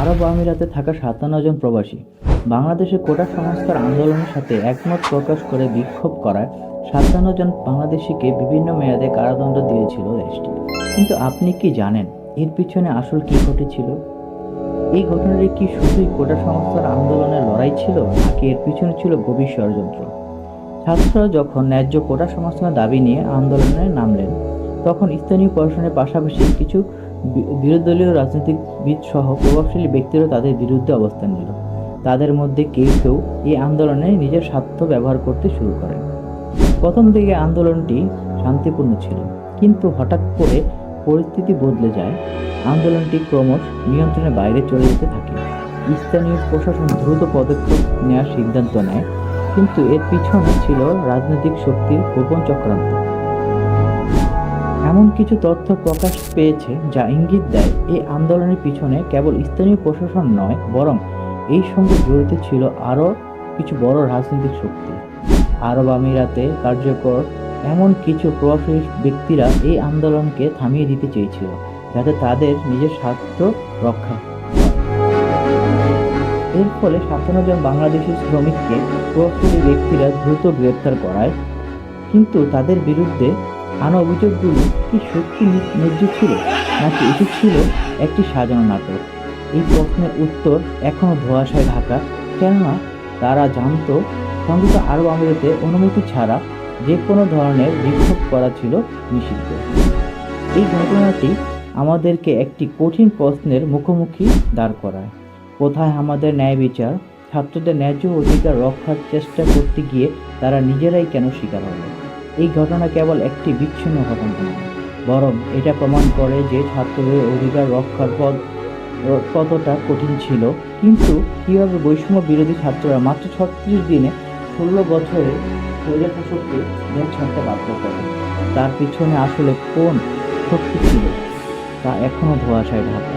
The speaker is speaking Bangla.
আরব আমিরাতে থাকা সাতান্ন জন প্রবাসী বাংলাদেশের কোটা সংস্কার আন্দোলনের সাথে একমত প্রকাশ করে বিক্ষোভ করায় সাতান্ন জন বাংলাদেশিকে বিভিন্ন মেয়াদে কারাদণ্ড দিয়েছিল দেশটি। কিন্তু আপনি কি জানেন এর পিছনে আসল কি ঘটেছিল? এই ঘটনাটি কি শুধুই কোটা সংস্কার আন্দোলনের লড়াই ছিল, নাকি এর পিছনে ছিল গভীর ষড়যন্ত্র? ছাত্ররা যখন ন্যায্য কোটা সংস্কারের দাবি নিয়ে আন্দোলনে নামলেন, তখন স্থানীয় প্রশাসনের পাশাপাশি কিছু বি- বিরোধীদলীয় রাজনীতিবিদ সহ প্রভাবশালী ব্যক্তিরা তাদের বিরুদ্ধে অবস্থান নিল। তাদের মধ্যে কেউ কেউ এই আন্দোলনে নিজের স্বার্থ ব্যবহার করতে শুরু করেন। প্রথম দিকে আন্দোলনটি শান্তিপূর্ণ ছিল, কিন্তু হঠাৎ করে পরিস্থিতি বদলে যায়। আন্দোলনটি ক্রমশ নিয়ন্ত্রণের বাইরে চলে যেতে থাকে। স্থানীয় প্রশাসন দ্রুত পদক্ষেপ নেওয়ার সিদ্ধান্ত নেয়, কিন্তু এর পিছনে ছিল রাজনৈতিক শক্তির গোপন চক্রান্ত। এমন কিছু তথ্য প্রকাশ পেয়েছে যা ইঙ্গিত দেয় এই আন্দোলনের পিছনে কেবল স্থানীয় প্রশাসন নয়, বরং এই সঙ্গে জড়িত ছিল আরও কিছু বড় রাজনৈতিক শক্তি। আরব আমিরাতে কার্যকর এমন কিছু প্রভাবশালী ব্যক্তিরা এই আন্দোলনকে থামিয়ে দিতে চেয়েছিল, যাতে তাদের নিজের স্বার্থ রক্ষা এর ফলে সাতান্ন জন বাংলাদেশি শ্রমিককে প্রভাবশালী ব্যক্তিরা দ্রুত গ্রেপ্তার করায়, কিন্তু তাদের বিরুদ্ধে আনা অভিযোগগুলো কি সত্যি ন্যায্য ছিল, নাকি এটি ছিল একটি সাজানো নাটক? এই প্রশ্নের উত্তর এখনও ধোঁয়াশায় ঢাকা। কেননা তারা জানত সংযুক্ত আরব আমিরাতে অনুমতি ছাড়া যে কোনো ধরনের বিক্ষোভ করা ছিল নিষিদ্ধ। এই ঘটনাটি আমাদেরকে একটি কঠিন প্রশ্নের মুখোমুখি দাঁড় করায়। কোথায় আমাদের ন্যায় বিচার? ছাত্রদের ন্যায্য অধিকার রক্ষার চেষ্টা করতে গিয়ে তারা নিজেরাই কেন শিকার হলো? এই ঘটনা কেবল একটি বিচ্ছিন্ন ঘটনা বরং এটা প্রমাণ করে যে ছাত্রদের অধিকার রক্ষার পথ কতটা কঠিন ছিল। কিন্তু কীভাবে বৈষম্য বিরোধী ছাত্ররা মাত্র ছত্রিশ দিনে ষোলো বছরে স্বৈরশাসককে দেশ ছাড়তে বাধ্য করে, তার পিছনে আসলে কোন শক্তি ছিল, তা এখনও ধোঁয়াশায় ঢাকা।